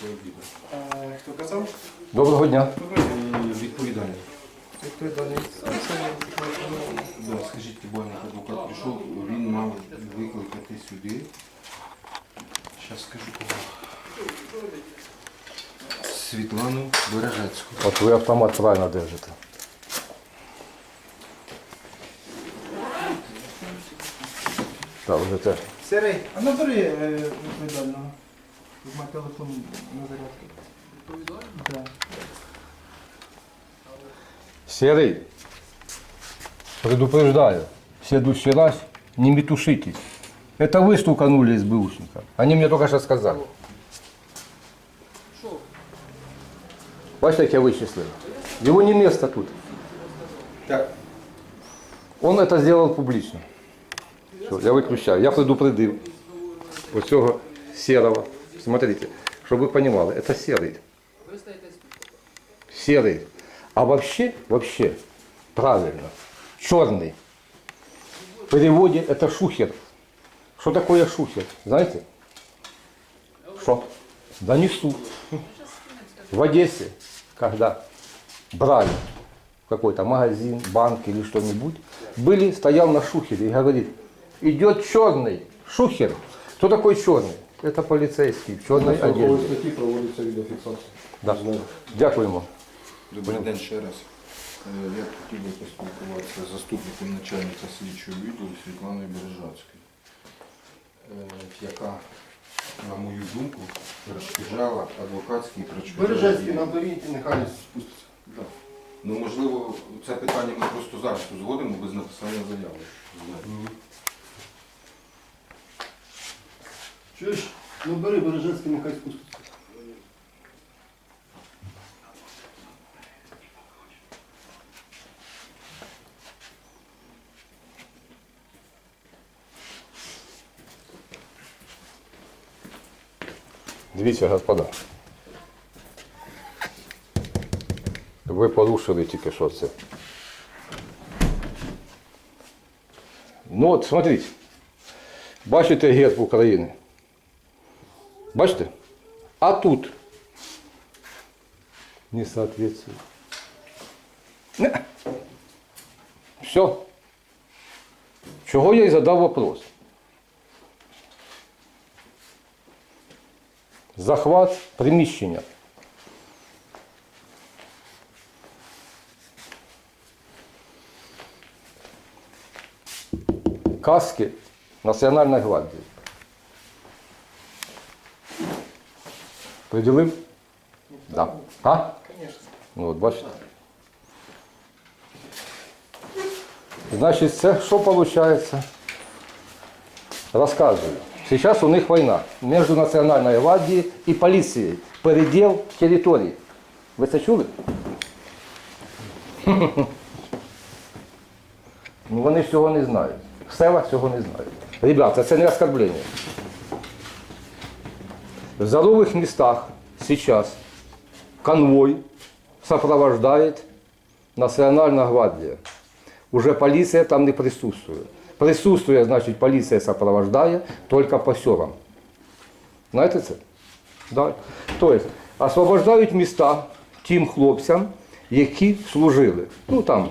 після обіду. Е, Хто казав? Доброго дня. Відповідальний. Відповідальність. Да, скажіть, буквально адвокат прийшов, він мав викликати сюди. Зараз скажу кого. Світлану Бережецьку. От ви автомат правильно держите. Так, вже теж. Сирий, а набери е, відповідального. Візьма телефон на зарядку. Відповідального? Так. Серый, предупреждаю, в следующий раз не метушитесь. Это вы стуканули из бэушника. Они мне только что сказали. Бачите, як я вычислил? Его не место тут. Так. Он это сделал публично. Все, я выключаю. Я предупредил вот цього серого. Смотрите, чтобы вы понимали, это серый. Серый. А вообще, вообще, правильно, черный. В переводе это шухер. Что такое шухер? Знаете? Что? Донесу. В Одессе, когда брали какой-то магазин, банк или что-нибудь, были, стоял на шухере и говорит, идет черный, шухер. Кто такой черный? Это полицейский в черной одежде. статті проводиться відеофіксація. Да. Дякуємо. Добрий день ще раз. Е, Я б хотів би поспілкуватися з заступником начальника слідчого відділу Світланою Бережацькою, е, яка, на мою думку, перешкоджала. Бережецький наберіть і нехай спуститься. Да. Ну, можливо, це питання ми просто зараз узгодимо без написання заяви. Чуєш? Ну бери Бережецький, нехай спуститься. Дивіться, господа. Ви порушили тільки що це. Ну от, смотрите. Бачите герб України? Бачите? А тут не соответствует. Все. Чого я і задав вопрос? Захват приміщення. Каски Національної гвардії. Приділив? Да. А? Ну от бачите. Значить, це що виходить? Розказую. Сейчас у них война между Національною гвардією і поліцією. Переділ території. Ви це чули? Ну вони цього не знають. В селах цього не знають. Ребята, це не оскорблення. В здоровых местах сейчас конвой сопровождает Национальная гвардия. Уже полиция там не присутствует. Присутствує, значить, поліція сопровождає тільки по селам. Знаєте це? Да. Тобто, освобождають міста тим хлопцям, які служили. Ну там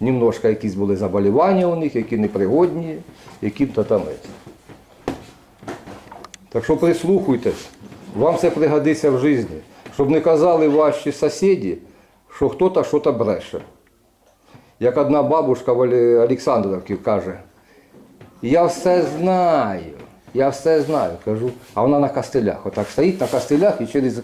немножко якісь були заболівання у них, які непригодні, які-то там. Так що прислухайтесь, вам це пригодиться в житті, щоб не казали ваші сусіди, що хтось щось бреше. Як одна бабушка в Оле- Олександровці каже, я все знаю, я все знаю, кажу, а вона на кастелях. Отак стоїть на кастелях і через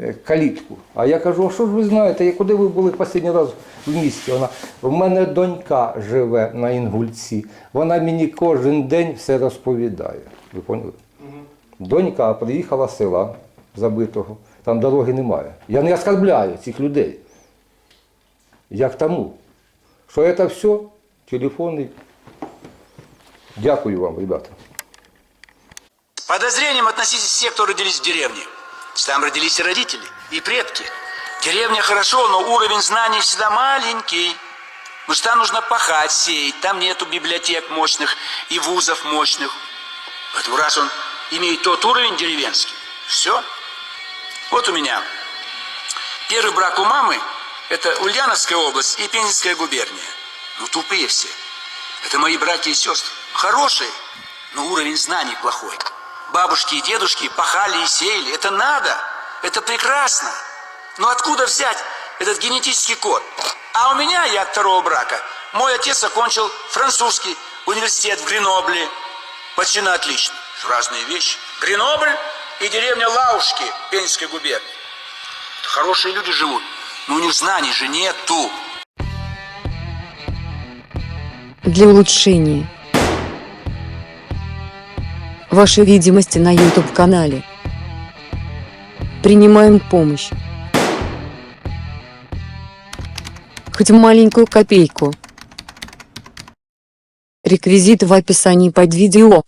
е, калітку. А я кажу, а що ж ви знаєте, куди ви були останній раз в місті? Вона, в мене донька живе на Інгульці, вона мені кожен день все розповідає. Ви поняли? Донька приїхала з села забитого, там дороги немає. Я не оскорбляю цих людей. Як тому, що це все телефонний. Дякую вам, ребята. Подозрением относитесь все, кто родились в деревне. Там родились и родители, и предки. Деревня хорошо, но уровень знаний всегда маленький. Потому что там нужно пахать, сеять, там нету библиотек мощных и вузов мощных. Поэтому раз он имеет тот уровень деревенский, все. Вот у меня. Первый брак у мамы – это Ульяновская область и Пензенская губерния. Ну, тупые все. Это мои братья и сестры. Хорошие, но уровень знаний плохой. Бабушки и дедушки пахали и сеяли. Это надо. Это прекрасно. Но откуда взять этот генетический код? А у меня, я от второго брака, мой отец окончил французский университет в Гренобле. Почти на отлично. Разные вещи. Гренобль и деревня Лаушки Пензенской губернии. Хорошие люди живут, но у них знаний же нету. для улучшения вашей видимости на YouTube-канале. Принимаем помощь. Хоть маленькую копейку. Реквизиты в описании под видео.